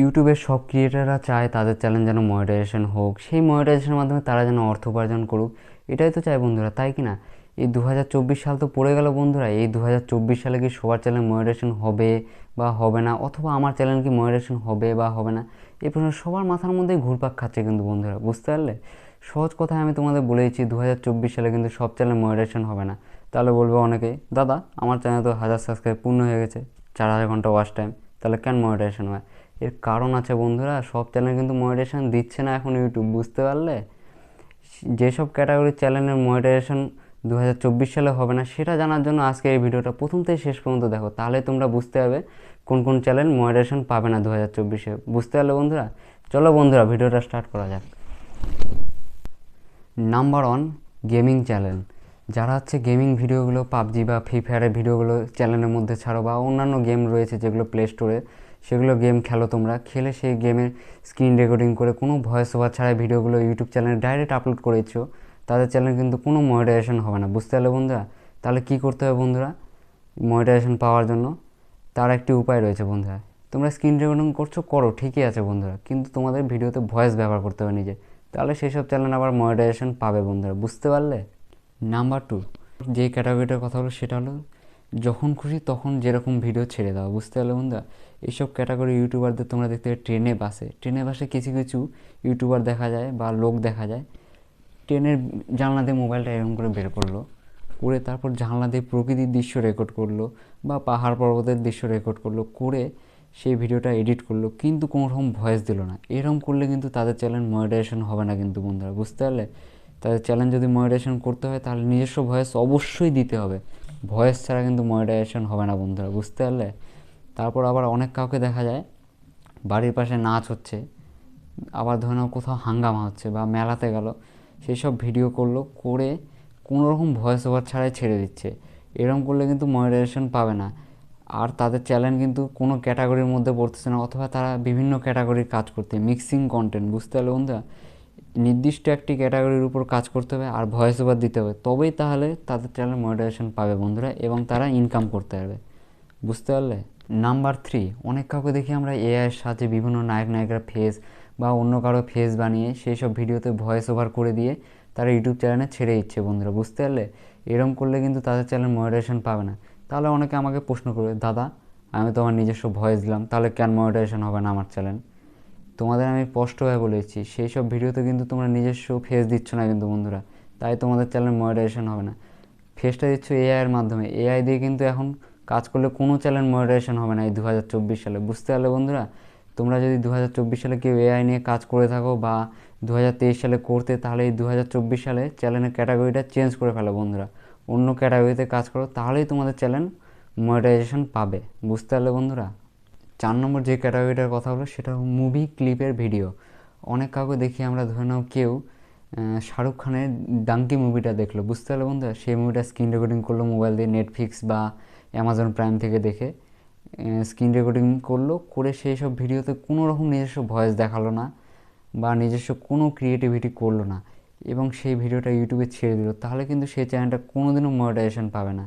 ইউটিউবের সব ক্রিয়েটাররা চায় তাদের চ্যানেল যেন মনিটাইজেশন হোক। সেই মনিটাইজেশনের মাধ্যমে তারা যেন অর্থ উপার্জন করুক। এটাই তো চায় বন্ধুরা, তাই কি না? এই দু হাজার চব্বিশ সাল তো পড়ে গেল বন্ধুরা, এই দু হাজার চব্বিশ সালে কি সবার চ্যানেল মনিটাইজেশন হবে বা হবে না? অথবা আমার চ্যানেল কি মনিটাইজেশন হবে বা হবে না? এই প্রশ্ন সবার মাথার মধ্যেই ঘুরপাক খাচ্ছে কিন্তু বন্ধুরা, বুঝতে পারলে? সহজ কথায় আমি তোমাদের বলে দিচ্ছি দু সালে কিন্তু সব চ্যানেল মনিটাইজেশন হবে না। তাহলে বলবে অনেকেই দাদা, আমার চ্যানেল তো হাজার সাবস্ক্রাইব পূর্ণ হয়ে গেছে, চার হাজার ঘণ্টা ওয়াচ টাইম তাহলে কেন মনিটাইজেশন হয়? এর কারণ আছে বন্ধুরা, সব চ্যানেল কিন্তু মনিটাইজেশন দিচ্ছে না এখন ইউটিউব বুঝতে পারলে? যেসব ক্যাটাগরির চ্যানেলের মনিটাইজেশন দু হাজার চব্বিশ সালে হবে না, সেটা জানার জন্য আজকে এই ভিডিওটা প্রথম থেকে শেষ পর্যন্ত দেখো, তাহলে তোমরা বুঝতে পারবে কোন কোন চ্যানেল মনিটাইজেশন পাবে না দু হাজার চব্বিশে, বুঝতে পারলে বন্ধুরা? চলো বন্ধুরা, ভিডিওটা স্টার্ট করা যাক। নাম্বার ওয়ান গেমিং চ্যানেল যারা হচ্ছে গেমিং ভিডিওগুলো, পাবজি বা ফ্রি ফায়ারের ভিডিওগুলো চ্যানেলের মধ্যে ছাড়ো বা অন্যান্য গেম রয়েছে যেগুলো প্লে স্টোরে সেগুলো গেম খেলো তোমরা। খেলে সেই গেমের স্ক্রিন রেকর্ডিং করে কোনো ভয়েস ওভার ছাড়াই ভিডিওগুলো ইউটিউব চ্যানেলে ডাইরেক্ট আপলোড করেছ, তাদের চ্যানেল কিন্তু কোনো মনিটাইজেশন হবে না। বুঝতে পারলে বন্ধুরা? তাহলে কী করতে হবে বন্ধুরা? মনিটাইজেশন পাওয়ার জন্য তার একটি উপায় রয়েছে বন্ধুরা। তোমরা স্ক্রিন রেকর্ডিং করছ, করো, ঠিকই আছে বন্ধুরা, কিন্তু তোমাদের ভিডিওতে ভয়েস ব্যবহার করতে হবে নিজে। তাহলে সেই সব চ্যানেল আবার মনিটাইজেশন পাবে বন্ধুরা। বুঝতে পারলে? নাম্বার টু যে ক্যাটাগরিটার কথা হলো সেটা হলো যখন খুশি তখন যেরকম ভিডিও ছেড়ে দাও, বুঝতে পারলে বন্ধুরা? এইসব ক্যাটাগরি ইউটিউবারদের তোমরা দেখতে পাবে ট্রেনে বাসে। ট্রেনে বাসে কিছু কিছু ইউটিউবার দেখা যায় বা লোক দেখা যায়। ট্রেনের জানলা দিয়ে মোবাইলটা এরকম করে বের করল, করে তারপর জানলা দিয়ে প্রকৃতির দৃশ্য রেকর্ড করল বা পাহাড় পর্বতের দৃশ্য রেকর্ড করল, করে সেই ভিডিওটা এডিট করল, কিন্তু কোনো রকম ভয়েস দিল না। এরকম করলে কিন্তু তাদের চ্যানেল মনিটাইজেশন হবে না কিন্তু বন্ধুরা, বুঝতে পারলে? তাদের চ্যানেল যদি মনিটাইজেশন করতে হয়, তাহলে নিজস্ব ভয়েস অবশ্যই দিতে হবে। ভয়েস ছাড়া কিন্তু মনিটাইজেশন হবে না বন্ধুরা, বুঝতে পারলে? তারপর আবার অনেক কাউকে দেখা যায়, বাড়ির পাশে নাচ হচ্ছে, আবার ধরে নাও কোথাও হাঙ্গামা হচ্ছে বা মেলাতে গেল সেই সব ভিডিও করল, করে কোনো রকম ভয়েস ওভার ছাড়াই ছেড়ে দিচ্ছে। এরকম করলে কিন্তু মনিটাইজেশন পাবে না। আর তাদের চ্যানেল কিন্তু কোনো ক্যাটাগরির মধ্যে পড়তেছে না, অথবা তারা বিভিন্ন ক্যাটাগরির কাজ করতে মিক্সিং কন্টেন্ট বুঝতে পারলে বন্ধুরা? নির্দিষ্ট একটি ক্যাটাগরির উপর কাজ করতে হবে আর ভয়েস ওভার দিতে হবে। তবেই তাহলে তাদের চ্যানেল মনিটাইজেশন পাবে বন্ধুরা এবং তারা ইনকাম করতে পারবে। বুঝতে পারলে? নাম্বার থ্রি অনেক কাউকে দেখি আমরা এআইয়ের সাহায্যে বিভিন্ন নায়ক, নায়িকার ফেস বা অন্য কারও ফেস বানিয়ে সেই সব ভিডিওতে ভয়েস ওভার করে দিয়ে তারা ইউটিউব চ্যানেলে ছেড়ে দিচ্ছে বন্ধুরা। বুঝতে পারলে? এরকম করলে কিন্তু তাদের চ্যানেল মনিটাইজেশন পাবে না। তাহলে অনেকে আমাকে প্রশ্ন করবে, দাদা, আমি তো আমার নিজস্ব ভয়েস দিলাম, তাহলে কেন মনিটাইজেশন হবে না আমার চ্যানেল তোমাদের আমি স্পষ্টভাবে বলেছি, সেই সব ভিডিওতে কিন্তু তোমরা নিজস্ব ফেস দিচ্ছ না কিন্তু বন্ধুরা। তাই তোমাদের চ্যানেল মনিটাইজেশন হবে না। ফেসটা দিচ্ছ এআইয়ের মাধ্যমে। এআই দিয়ে কিন্তু এখন কাজ করলে কোনো চ্যানেল মনিটাইজেশন হবে না এই দু হাজার চব্বিশ সালে। বুঝতে পারলে বন্ধুরা? তোমরা যদি দু হাজার চব্বিশ সালে কেউ এআই নিয়ে কাজ করে থাকো বা দু হাজার তেইশ সালে করতে, তাহলে এই দু হাজার চব্বিশ সালে চ্যানেলের ক্যাটাগরিটা চেঞ্জ করে ফেলো বন্ধুরা। অন্য ক্যাটাগরিতে কাজ করো, তাহলেই তোমাদের চ্যানেল মনিটাইজেশন পাবে। বুঝতে পারলে বন্ধুরা? চার নম্বর যে ক্যাটাগরিটার কথা হলো, সেটা মুভি ক্লিপের ভিডিও অনেক কাউকে দেখি আমরা, ধরে নাও কেউ শাহরুখ খানের ডাঙ্কি মুভিটা দেখল। বুঝতে পারলে বন্ধুরা সেই মুভিটা স্ক্রিন রেকর্ডিং করল মোবাইল দিয়ে নেটফ্লিক্স বা অ্যামাজন প্রাইম থেকে দেখে। স্ক্রিন রেকর্ডিং করল, করে সেই সব ভিডিওতে কোনো রকম নিজস্ব ভয়েস দেখাল না বা নিজস্ব কোনো ক্রিয়েটিভিটি করল না। এবং সেই ভিডিওটা ইউটিউবে ছেড়ে দিল। তাহলে কিন্তু সেই চ্যানেলটা কোনো দিনও মনিটাইজেশন পাবে না।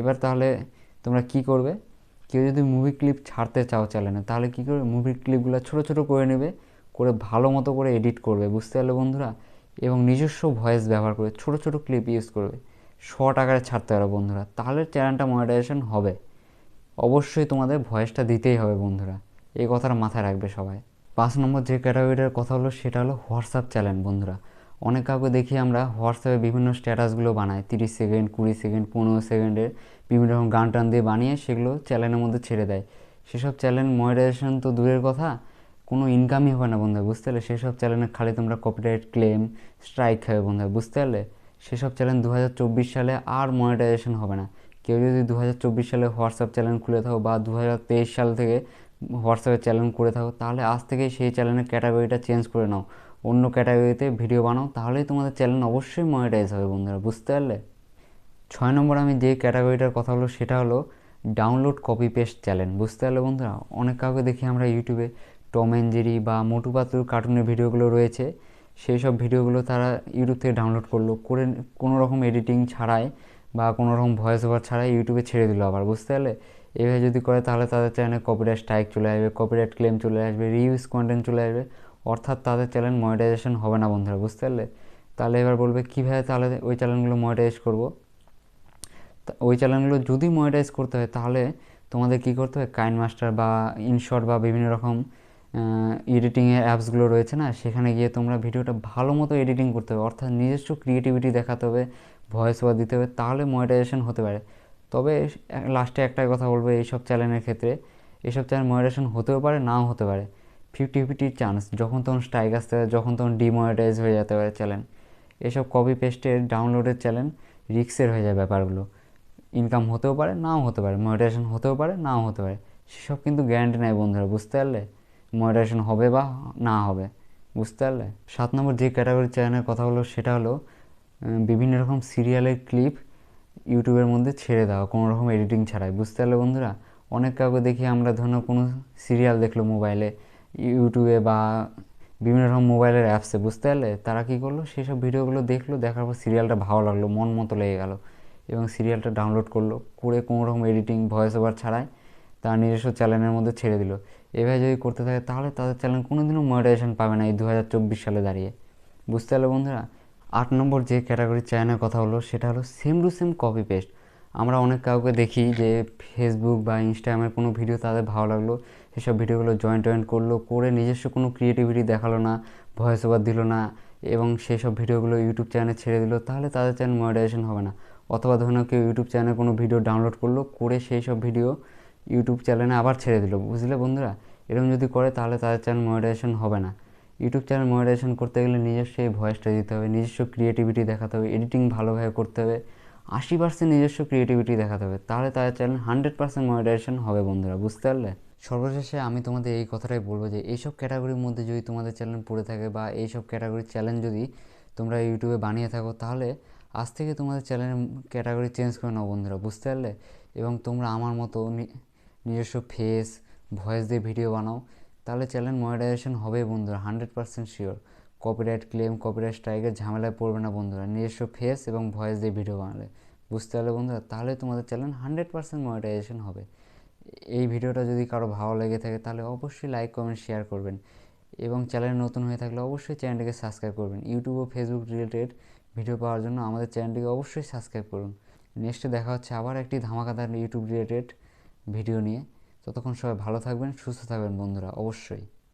এবার তাহলে তোমরা কি করবে? কেউ যদি মুভি ক্লিপ ছাড়তে চাও চ্যানেলে তাহলে কী করবে? মুভি ক্লিপগুলো ছোটো ছোটো করে নেবে, করে ভালো মতো করে এডিট করবে, বুঝতে পারলে বন্ধুরা? এবং নিজস্ব ভয়েস ব্যবহার করে ছোটো ছোটো ক্লিপ ইউজ করবে শর্ট আকারে ছাড়তে পারো বন্ধুরা। তাহলে চ্যানেলটা মনিটাইজেশন হবে। অবশ্যই তোমাদের ভয়েসটা দিতেই হবে বন্ধুরা। এই কথাটা মাথায় রাখবে সবাই। পাঁচ নম্বর যে ক্যাটাগরিটার কথা হলো, সেটা হলো হোয়াটসঅ্যাপ চ্যানেল বন্ধুরা। অনেক কাউকে দেখি আমরা হোয়াটসঅ্যাপে বিভিন্ন স্ট্যাটাসগুলো বানাই, তিরিশ সেকেন্ড, কুড়ি সেকেন্ড, পনেরো সেকেন্ডের বিভিন্ন রকম গান টান দিয়ে বানিয়ে সেগুলো চ্যানেলের মধ্যে ছেড়ে দেয়। সেসব চ্যানেল মনিটাইজেশন তো দূরের কথা, কোনো ইনকামই হবে না বন্ধু, বুঝতে পারলে? সেসব চ্যানেলে খালি তোমরা কপিরাইট ক্লেম স্ট্রাইক খাবে বন্ধু, বুঝতে পারলে? সেসব চ্যানেল দু হাজার চব্বিশ সালে আর মনিটাইজেশন হবে না। কেউ যদি দু হাজার চব্বিশ সালে হোয়াটসঅ্যাপ চ্যানেল খুলে থাকো বা দু হাজার তেইশ সাল থেকে হোয়াটসঅ্যাপে চ্যানেল করে থাকো, তাহলে আজ থেকেই সেই চ্যানেলের ক্যাটাগরিটা চেঞ্জ করে নাও। অন্য ক্যাটাগরিতে ভিডিও বানাও, তাহলেই তোমাদের চ্যানেল অবশ্যই মনিটাইজ হবে বন্ধুরা, বুঝতে পারলে? ছয় নম্বর আমি যে ক্যাটাগরিটার কথা হলো সেটা হলো ডাউনলোড কপি পেস্ট চ্যানেল বুঝতে পারলে বন্ধুরা? অনেক কাউকে দেখি আমরা ইউটিউবে টম অ্যান্ড জেরি বা মোটু পাতলুর কার্টুনের ভিডিওগুলো রয়েছে, সেই সব ভিডিওগুলো তারা ইউটিউব থেকে ডাউনলোড করল, করে কোনো রকম এডিটিং ছাড়াই বা কোনো রকম ভয়েস ওভার ছাড়াই ইউটিউবে ছেড়ে দিল আবার, বুঝতে পারলে? এভাবে যদি করে, তাহলে তাদের চ্যানেলে কপিরাইট স্ট্রাইক চলে আসবে কপিরাইট ক্লেম চলে আসবে রিউজ কন্টেন্ট চলে আসবে। অর্থাৎ তাদের চ্যানেল মনিটাইজেশন হবে না বন্ধুরা, বুঝতে পারলে? তাহলে এবার বলবে, কীভাবে তাহলে ওই চ্যানেলগুলো মনিটাইজ করব? ওই চ্যানেলগুলো যদি মনিটাইজ করতে হয়, তাহলে তোমাদের কী করতে হবে? কাইন মাস্টার বা ইনশট বা বিভিন্ন রকম এডিটিংয়ের অ্যাপসগুলো রয়েছে না? সেখানে গিয়ে তোমরা ভিডিওটা ভালো মতো এডিটিং করতে হবে। অর্থাৎ নিজস্ব ক্রিয়েটিভিটি দেখাতে হবে ভয়েস ওভার দিতে হবে, তাহলে মনিটাইজেশন হতে পারে। তবে লাস্টে একটাই কথা বলব, এইসব চ্যানেলের ক্ষেত্রে। এইসব চ্যানেল মনিটাইজেশন হতেও পারে, নাও হতে পারে। ফিফটি ফিফটি চান্স, যখন তখন স্ট্রাইক আসতে পারে যখন তখন ডিমনিটাইজ হয়ে যেতে পারে চ্যানেল এসব কপি পেস্টের ডাউনলোডের চ্যানেল রিক্সের হয়ে যায় ব্যাপারগুলো। ইনকাম হতেও পারে, নাও হতে পারে মনিটাইজেশন হতেও পারে, নাও হতে পারে। সেসব কিন্তু গ্যারান্টি নেয় বন্ধুরা, বুঝতে পারলে? মনিটাইজেশন হবে বা না হবে, বুঝতে পারলে? সাত নম্বর যে ক্যাটাগরি চ্যানেলের কথা হলো, সেটা হলো বিভিন্ন রকম সিরিয়ালের ক্লিপ ইউটিউবের মধ্যে ছেড়ে দেওয়া, কোনো রকম এডিটিং ছাড়াই, বুঝতে পারলে বন্ধুরা? অনেক কাউকে দেখি আমরা ধরুন কোনো সিরিয়াল দেখল মোবাইলে ইউটিউবে বা বিভিন্ন রকম মোবাইলের অ্যাপসে বুঝতে পারলে? তারা কী করল? সেসব ভিডিওগুলো দেখল, দেখার পর সিরিয়ালটা ভালো লাগল, মন মতো লেগে গেলো এবং সিরিয়ালটা ডাউনলোড করল। করে কোনো রকম এডিটিং ভয়েস ওভার ছাড়াই তার নিজস্ব চ্যানেলের মধ্যে ছেড়ে দিল। এভাবে যদি করতে থাকে, তাহলে তাদের চ্যানেল কোনো দিনও মনিটাইজেশন পাবে না এই দু হাজার চব্বিশ সালে দাঁড়িয়ে। বুঝতে পারলে বন্ধুরা? আট নম্বর যে ক্যাটাগরির চ্যানেলের কথা হলো, সেটা হলো same to same copy paste আমরা অনেক কাউকে দেখি যে ফেসবুক বা ইনস্টাগ্রামের কোনো ভিডিও তাদের ভালো লাগল, সেসব ভিডিওগুলো জয়েন্ট জয়েন্ট করল, করে নিজস্ব কোনো ক্রিয়েটিভিটি দেখাল না ভয়েস ওভার দিল না, এবং সেই সব ভিডিওগুলো ইউটিউব চ্যানেলে ছেড়ে দিল, তাহলে তাদের চ্যানেল মনিটাইজেশন হবে না। অথবা ধরুন কেউ ইউটিউব চ্যানেলে কোনো ভিডিও ডাউনলোড করল, করে সেই সব ভিডিও ইউটিউব চ্যানেলে আবার ছেড়ে দিল। বুঝলে বন্ধুরা? এরকম যদি করে, তাহলে তাদের চ্যানেল মনিটাইজেশন হবে না। ইউটিউব চ্যানেল মনিটাইজেশন করতে গেলে নিজস্ব এই ভয়েসটা দিতে হবে, নিজস্ব ক্রিয়েটিভিটি দেখাতে হবে এডিটিং ভালোভাবে করতে হবে আশি পার্সেন্ট নিজস্ব ক্রিয়েটিভিটি দেখাতে হবে। তাহলে তাদের চ্যানেল হান্ড্রেড পার্সেন্ট মনিটাইজেশন হবে বন্ধুরা, বুঝতে পারলে? সর্বশেষে আমি তোমাদের এই কথাটাই বলব যে, এইসব ক্যাটাগরির মধ্যে যদি তোমাদের চ্যানেল পড়ে থাকে বা এইসব ক্যাটাগরির চ্যানেল যদি তোমরা ইউটিউবে বানিয়ে থাকো, তাহলে আজ থেকে তোমাদের চ্যানেলের ক্যাটাগরি চেঞ্জ করে নাও বন্ধুরা, বুঝতে পারলে? এবং তোমরা আমার মতো নিজস্ব ফেস ভয়েস দিয়ে ভিডিও বানাও, তাহলে চ্যানেল মনিটাইজেশন হবে বন্ধুরা hundred percent sure copyright claim copyright স্ট্রাইকের ঝামেলায় পড়বে না বন্ধুরা। নিজস্ব ফেস এবং ভয়েস দিয়ে ভিডিও বানালে। বুঝতে পারলে বন্ধুরা? তাহলে তোমাদের চ্যানেল হান্ড্রেড পার্সেন্ট মনিটাইজেশন হবে। এই ভিডিওটা যদি কারও ভালো লেগে থাকে, তাহলে অবশ্যই লাইক কমেন্ট শেয়ার করবেন। এবং চ্যানেল নতুন হয়ে থাকলে অবশ্যই চ্যানেলটিকে সাবস্ক্রাইব করবেন। ইউটিউব ও ফেসবুক রিলেটেড ভিডিও পাওয়ার জন্য আমাদের চ্যানেলটিকে অবশ্যই সাবস্ক্রাইব করুন। নেক্সটে দেখা হচ্ছে আবার একটি ধামাকাদার ইউটিউব রিলেটেড ভিডিও নিয়ে। ততক্ষণ সবাই ভালো থাকবেন, সুস্থ থাকবেন বন্ধুরা, অবশ্যই।